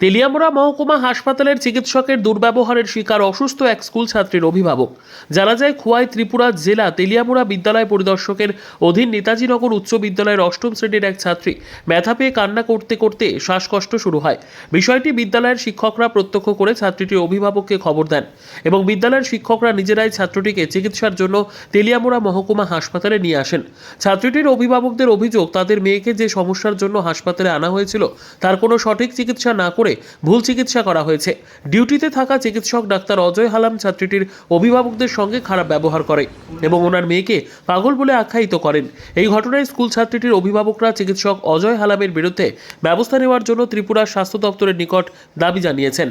তেলিয়ামুড়া মহকুমা হাসপাতালের চিকিৎসকের দুর্ব্যবহারের শিকার অসুস্থ এক স্কুল ছাত্রীর অভিভাবক। জানা যায়, খোয়াই ত্রিপুরা জেলা তেলিয়ামুড়া বিদ্যালয় পরিদর্শকের অধীন নেতাজিনগর উচ্চ বিদ্যালয়ের অষ্টম শ্রেণির এক ছাত্রী ব্যথা পেয়ে কান্না করতে করতে শ্বাসকষ্ট শুরু হয়। বিষয়টি বিদ্যালয়ের শিক্ষকরা প্রত্যক্ষ করে ছাত্রীটির অভিভাবককে খবর দেন এবং বিদ্যালয়ের শিক্ষকরা নিজেরাই ছাত্রটিকে চিকিৎসার জন্য তেলিয়ামুড়া মহকুমা হাসপাতালে নিয়ে আসেন। ছাত্রীটির অভিভাবকদের অভিযোগ, তাদের মেয়েকে যে সমস্যার জন্য হাসপাতালে আনা হয়েছিল, তার কোনো সঠিক চিকিৎসা না করে ভুল চিকিৎসা করা হয়েছে। ডিউটিতে থাকা চিকিৎসক ডাক্তার অজয় হালাম ছাত্রীটির অভিভাবকদের সঙ্গে খারাপ ব্যবহার করে এবং ওনার মেয়েকে পাগল বলে আখ্যায়িত করেন। এই ঘটনায় স্কুল ছাত্রীটির অভিভাবকরা চিকিৎসক অজয় হালামের বিরুদ্ধে ব্যবস্থা নেওয়ার জন্য ত্রিপুরার স্বাস্থ্য দপ্তরের নিকট দাবি জানিয়েছেন।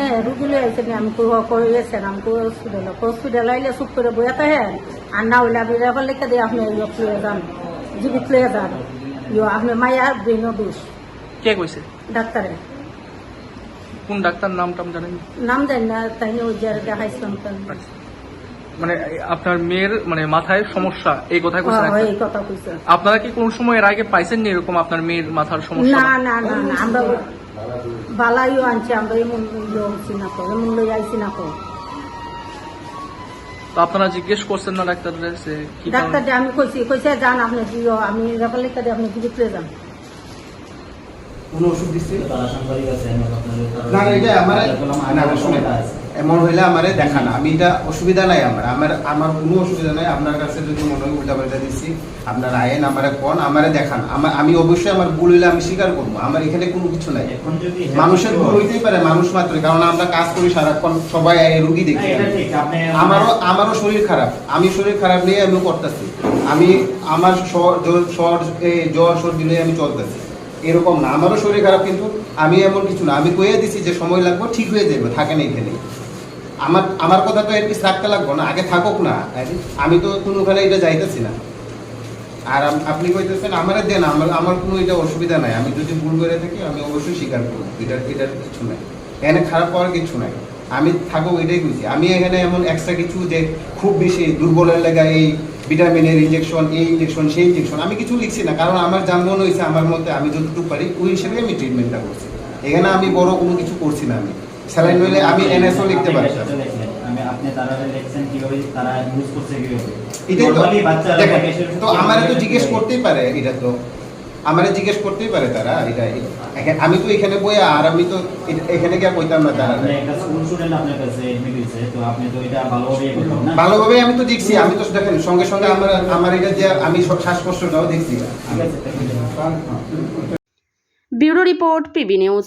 হ্যাঁ আইসেন আমি কইয়েছেন আমি হসপিটাল হসপিটাল আইলে চুপ করে বইয়া থাকে আর না হইলে আপনি রেফার লিখে দিয়ে আপনি ইয়ক লয়ে যান জীবিত লয়ে যান। ইয়ো আপনি মায়া ব্রেন দোষ কে কইছে? ডাক্তারে। কোন ডাক্তার নাম টাম জানেন? নাম জানি না তাই ওই দেখাইছিলাম মানে আপনার মেয়ের মানে মাথায় সমস্যা এই কথাই কইছে হ্যাঁ, এই কথা কইছে আপনারা কি কোন সময় এর আগে পাইছেন নি এরকম আপনার মেয়ের মাথার সমস্যা? না না না না আমরা বালাইও আনছি আমরা এমন না তো এমন লই আইছি না তো। তো আপনারা জিজ্ঞেস করছেন না ডাক্তার কি ডাক্তার আমি কইছি কইছে যান আপনি দিও আমি রেফার লিখে আপনি জীবিত লয়ে যান। কোনো ওষুধ দিচ্ছে তারা সাংবাদিক আছে আমি না না, এটা আমার না না, এমন হইলে আমারে দেখা না। আমি এটা অসুবিধা নাই আমার। আমার আমার কোনো অসুবিধা নাই। আপনার কাছে যদি মনে হয় উল্টা পাল্টা দিচ্ছি আপনার আয়েন আমারে কোন আমারে দেখান আমার আমি অবশ্যই আমার ভুল হইলে আমি স্বীকার করব। আমার এখানে কোনো কিছু নাই। মানুষের ভুল হইতেই পারে মানুষ মাত্র। কারণ আমরা কাজ করি সারাক্ষণ সবাই রুগী দেখি আমারও আমারও শরীর খারাপ। আমি শরীর খারাপ নিয়ে আমিও করতেছি। আমি আমার জ্বর জ্বর সর্দি নিয়ে আমি চলতেছি। এরকম না। আমারও শরীর খারাপ, কিন্তু আমি এমন কিছু না। আমি কয়ে দিছি যে সময় লাগবে, ঠিক হয়ে যাবে থাকেন এখানে আমার আমার কথা তো এর পিছ রাখতে লাগবো না, আগে থাকুক না। আমি তো কোনোখানে এটা যাইতেছি না। আর আপনি কইতেছেন, আমারে দেন, আমার আমার কোনো এটা অসুবিধা নাই। আমি যদি ভুল করে থাকি, আমি অবশ্যই স্বীকার করব। এটার এটার কিছু নাই। এখানে খারাপ পাওয়ার কিছু নাই। আমি থাকো এটাই কইছি। আমি এখানে এমন এক্সট্রা কিছু যে খুব বেশি দুর্বলের লেগা এই ভিটামিনের ইঞ্জেকশন এই ইঞ্জেকশন সেই ইঞ্জেকশন আমি কিছু লিখছি না কারণ আমার জানবন হয়েছে আমার মতে আমি যতটুকু পারি ওই হিসেবে আমি ট্রিটমেন্টটা করছি। এখানে আমি বড় কোনো কিছু করছি না আমি। স্যালাইন হইলে আমি এনএসও লিখতে এটাই প্যাকেজের তো আমারে তো জিজ্ঞেস করতেই পারে এটা তো। আমারে জিজ্ঞেস করতেই পারে তারা এটা আমি তো এখানে বই আর আমি তো এখানে গিয়ে কইতাম না তারা আপনি একটা স্কুল স্টুডেন্ট আপনার কাছে এডমিট হয়েছে তো আপনি তো এটা ভালোভাবে না? ভালোভাবে আমি তো দেখছি আমি তো দেখেন সঙ্গে সঙ্গে আমার আমার এটা যে আমি সব শ্বাসকষ্টটাও দেখছি। ঠিক আছে bureau report PB news.